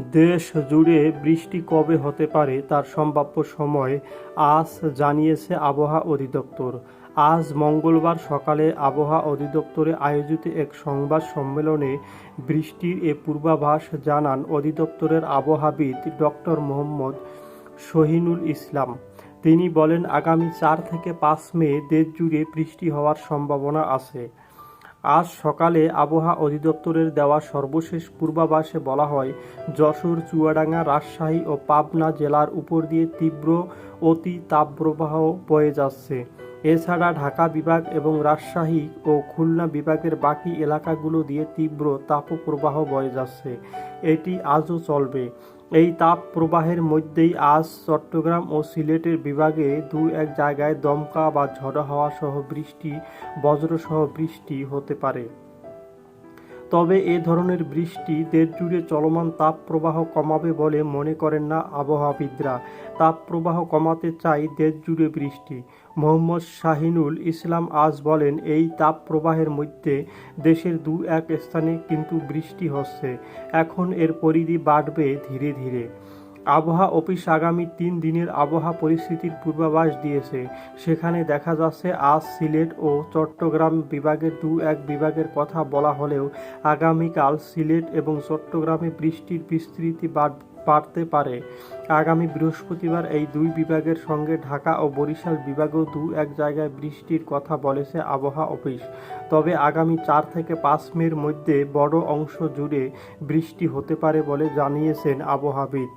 দেশ জুড়ে বৃষ্টি কবে হতে পারে তার সম্ভাব্য সময় আজ জানিয়েছে আবহাওয়া অধিদপ্তর। আজ মঙ্গলবার সকালে আবহাওয়া অধিদপ্তরে আয়োজিত এক সংবাদ সম্মেলনে বৃষ্টির এ পূর্বাভাস জানান অধিদপ্তরের আবহাওয়াবিদ ডক্টর মোহাম্মদ শহীনুল ইসলাম। তিনি বলেন, আগামী চার থেকে পাঁচ মে দেশ জুড়ে বৃষ্টি হওয়ার সম্ভাবনা আছে। আজ সকালে আবহাওয়া অধিদপ্তরের দেওয়া সর্বশেষ পূর্বাভাসে বলা হয়, যশোর, চুয়াডাঙ্গা, রাজশাহী ও পাবনা জেলার উপর দিয়ে তীব্র অতি তাপপ্রবাহ বয়ে যাচ্ছে। এছাড়া ঢাকা বিভাগ এবং রাজশাহী ও খুলনা বিভাগের বাকি এলাকাগুলো দিয়ে তীব্র তাপপ্রবাহ বয়ে যাচ্ছে। এটি আজও চলবে। এই তাপ প্রবাহের মধ্যেই আজ চট্টগ্রাম ও সিলেটের বিভাগে দু এক জায়গায় দমকা বা ঝড়ো হাওয়া সহ বৃষ্টি বজ্রসহ বৃষ্টি হতে পারে। তবে এ ধরনের বৃষ্টি দেশ জুড়ে চলমান তাপ প্রবাহ কমাবে বলে মনে করেন না আবহাওয়াবিদরা। তাপ প্রবাহ কমাতে চাই দেশ জুড়ে বৃষ্টি। মোহাম্মদ শাহিনুল ইসলাম আজ বলেন, এই তাপ প্রবাহের মধ্যে দেশের দু এক স্থানে কিন্তু বৃষ্টি হচ্ছে। এখন এর পরিধি বাড়বে ধীরে ধীরে। আবহাওয়া অফিস আগামী তিন দিনের আবহাওয়া পরিস্থিতির পূর্বাভাস দিয়েছে। সেখানে দেখা যাচ্ছে, আজ সিলেট ও চট্টগ্রাম বিভাগের দু এক বিভাগের কথা বলা হলেও আগামীকাল সিলেট এবং চট্টগ্রামে বৃষ্টির বিস্তৃতি বাড়- বাড়তে পারে। আগামী বৃহস্পতিবার এই দুই বিভাগের সঙ্গে ঢাকা ও বরিশাল বিভাগেও দু এক জায়গায় বৃষ্টির কথা বলেছে আবহাওয়া অফিস। তবে আগামী চার থেকে পাঁচ মের মধ্যে বড় অংশ জুড়ে বৃষ্টি হতে পারে বলে জানিয়েছেন আবহাওয়াবিদ।